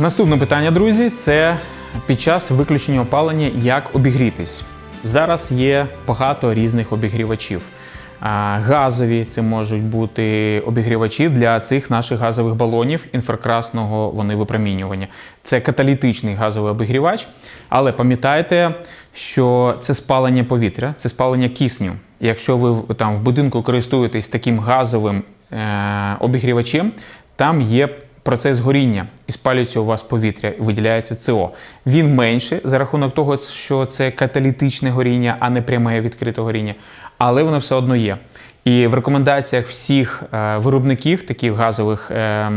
Наступне питання, друзі, це під час виключення опалення як обігрітись. Зараз є багато різних обігрівачів. Газові це можуть бути обігрівачі для цих наших газових балонів інфракрасного вони випромінювання. Це каталітичний газовий обігрівач. Але пам'ятайте, що це спалення повітря, це спалення кисню. Якщо ви там в будинку користуєтесь таким газовим е, обігрівачем, там є процес горіння і спалюється у вас повітря, і виділяється СО. Він менше за рахунок того, що це каталітичне горіння, а не пряме відкрите горіння, але воно все одно є. І в рекомендаціях всіх е, виробників таких газових е,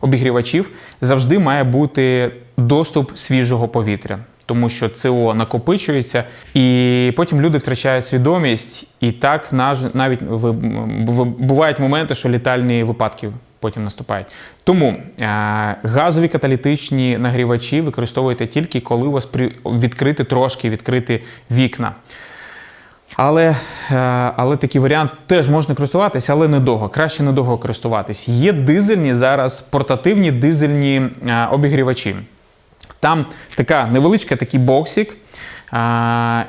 обігрівачів завжди має бути доступ свіжого повітря. Тому що СО накопичується, і потім люди втрачають свідомість, і так навіть бувають моменти, що літальні випадки потім наступають. Тому е, газові каталітичні нагрівачі використовуєте тільки коли у вас відкрити трошки відкрити вікна. Але, е, але такий варіант теж можна користуватися, але недовго. Краще недовго користуватись. Є дизельні зараз портативні дизельні е, обігрівачі. Там така невеличка такий боксик.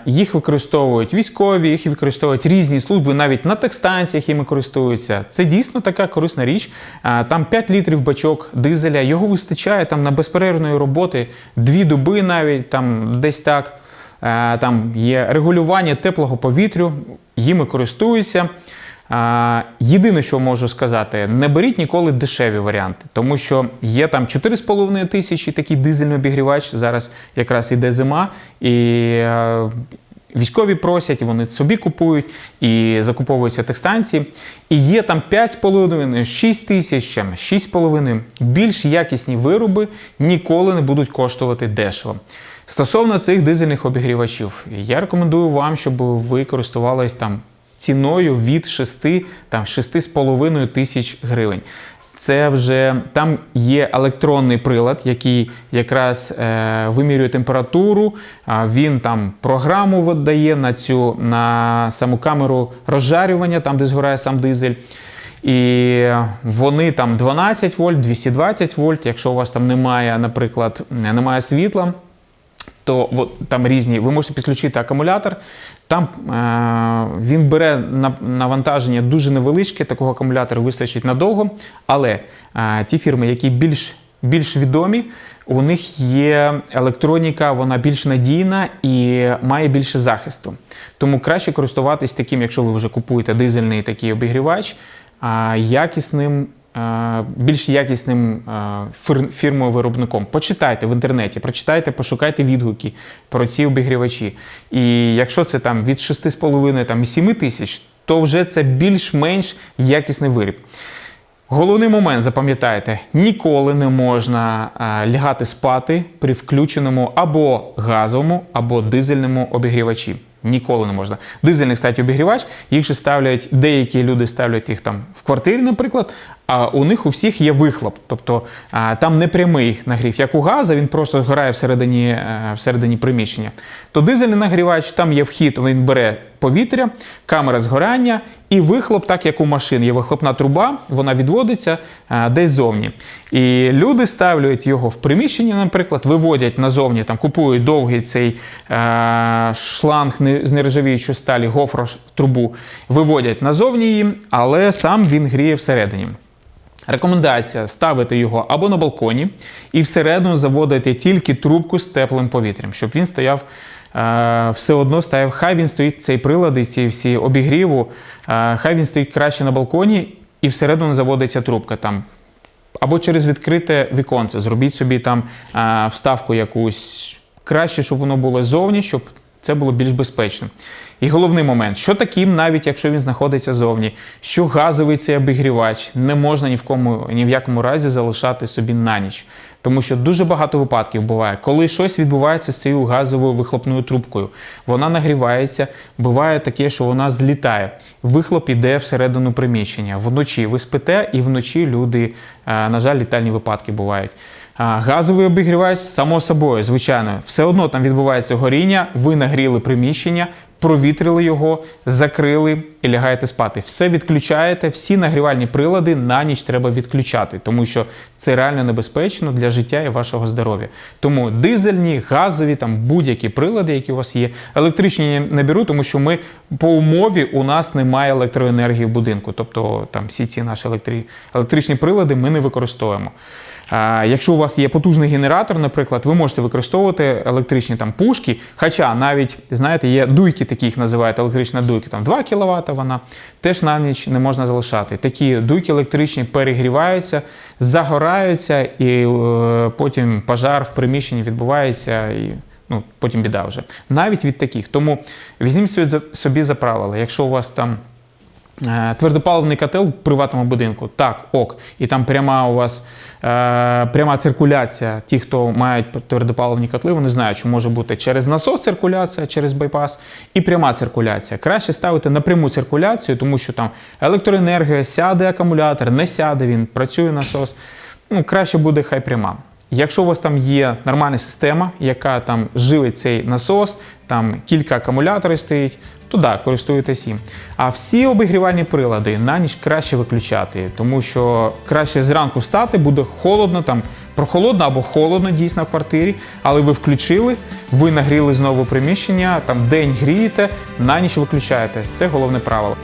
Їх використовують військові, їх використовують різні служби, навіть на техстанціях їми користуються. Це дійсно така корисна річ. Там 5 літрів бачок дизеля, його вистачає там на безперервної роботи, дві доби навіть там десь так. Там є регулювання теплого повітрю, їми користуються. Єдине, що можу сказати, не беріть ніколи дешеві варіанти, тому що є там 4,5 тисячі такий дизельний обігрівач. Зараз якраз іде зима, і е, військові просять, вони собі купують і закуповуються техстанції. І є там 5,5, 6 тисяч, 6,5. Більш якісні вироби ніколи не будуть коштувати дешево. Стосовно цих дизельних обігрівачів, я рекомендую вам, щоб ви користувались там ціною від 6, там 6,5 тисяч гривень. Це вже там є електронний прилад, який якраз е, вимірює температуру. Він там програму видає на цю на саму камеру розжарювання, там де згорає сам дизель. І вони там 12 вольт, 220 вольт. Якщо у вас там немає, наприклад, немає світла, то от, там різні, ви можете підключити акумулятор. Там е, він бере навантаження дуже невеличке, такого акумулятора вистачить надовго. Але е, ті фірми, які більш більш відомі, у них є електроніка, вона більш надійна і має більше захисту. Тому краще користуватись таким, якщо ви вже купуєте дизельний такий обігрівач, якісним більш якісним фірмовиробником. фірмою-виробником. Почитайте в інтернеті, прочитайте, пошукайте відгуки про ці обігрівачі. І якщо це там від 6,5 там, і 7 тисяч, то вже це більш-менш якісний виріб. Головний момент, запам'ятайте, ніколи не можна е, лягати спати при включеному або газовому, або дизельному обігрівачі. Ніколи не можна. Дизельний, кстати, обігрівач, їх же ставлять, деякі люди ставлять їх там в квартирі, наприклад, а у них у всіх є вихлоп. Тобто там не прямий нагрів, як у газа, він просто згорає всередині, е, всередині приміщення. То дизельний нагрівач, там є вхід, він бере повітря, камера згорання і вихлоп, так як у машин. Є вихлопна труба, вона відводиться десь зовні. І люди ставлять його в приміщення, наприклад, виводять назовні, там купують довгий цей е, шланг з нержавіючої сталі, гофро трубу, виводять назовні їм, але сам він гріє всередині. Рекомендація ставити його або на балконі і всередину заводити тільки трубку з теплим повітрям, щоб він стояв. Все одно стояв, хай він стоїть цей прилад і ці всі обігріву, хай він стоїть краще на балконі і всередину заводиться трубка там. Або через відкрите віконце. Зробіть собі там вставку якусь краще, щоб воно було ззовні, щоб це було більш безпечно. І головний момент, що таким, навіть якщо він знаходиться зовні, що газовий цей обігрівач не можна ні в кому ні в якому разі залишати собі на ніч. Тому що дуже багато випадків буває, коли щось відбувається з цією газовою вихлопною трубкою. Вона нагрівається, буває таке, що вона злітає. Вихлоп іде всередину приміщення. Вночі ви спите, і вночі люди, е, на жаль, літальні випадки бувають. Газовий обігрівач, само собою, звичайно, все одно там відбувається горіння, ви нагріли приміщення, провітрили його, закрили, і лягаєте спати. Все відключаєте, всі нагрівальні прилади на ніч треба відключати, тому що це реально небезпечно для життя і вашого здоров'я. Тому дизельні, газові, там будь-які прилади, які у вас є, електричні не беру, тому що ми по умові у нас немає електроенергії в будинку. Тобто там всі ці наші електри... електричні прилади ми не використовуємо. Якщо у вас є потужний генератор, наприклад, ви можете використовувати електричні там пушки. Хоча навіть знаєте, є дуйки, такі їх називають електрична дуйка, там 2 кВт вона теж на ніч не можна залишати. Такі дуйки електричні перегріваються, загораються, і е, потім пожар в приміщенні відбувається. І, Ну, потім біда вже. Навіть від таких. Тому візьміть собі за- правило, якщо у вас там Твердопаливний котел в приватному будинку, так, ок. І там пряма у вас е, пряма циркуляція. Ті, хто мають твердопаливні котли, вони знають, що може бути через насос циркуляція, через байпас і пряма циркуляція. Краще ставити на пряму циркуляцію, тому що там електроенергія, сяде акумулятор, не сяде він, працює насос. Ну, краще буде хай пряма. Якщо у вас там є нормальна система, яка там живить цей насос, там кілька акумуляторів стоїть, то да, користуєтесь їм. А всі обігрівальні прилади на ніч краще виключати, тому що краще зранку встати, буде холодно, там прохолодно або холодно дійсно в квартирі, але ви включили, ви нагріли знову приміщення, там день грієте, на ніч виключаєте. Це головне правило.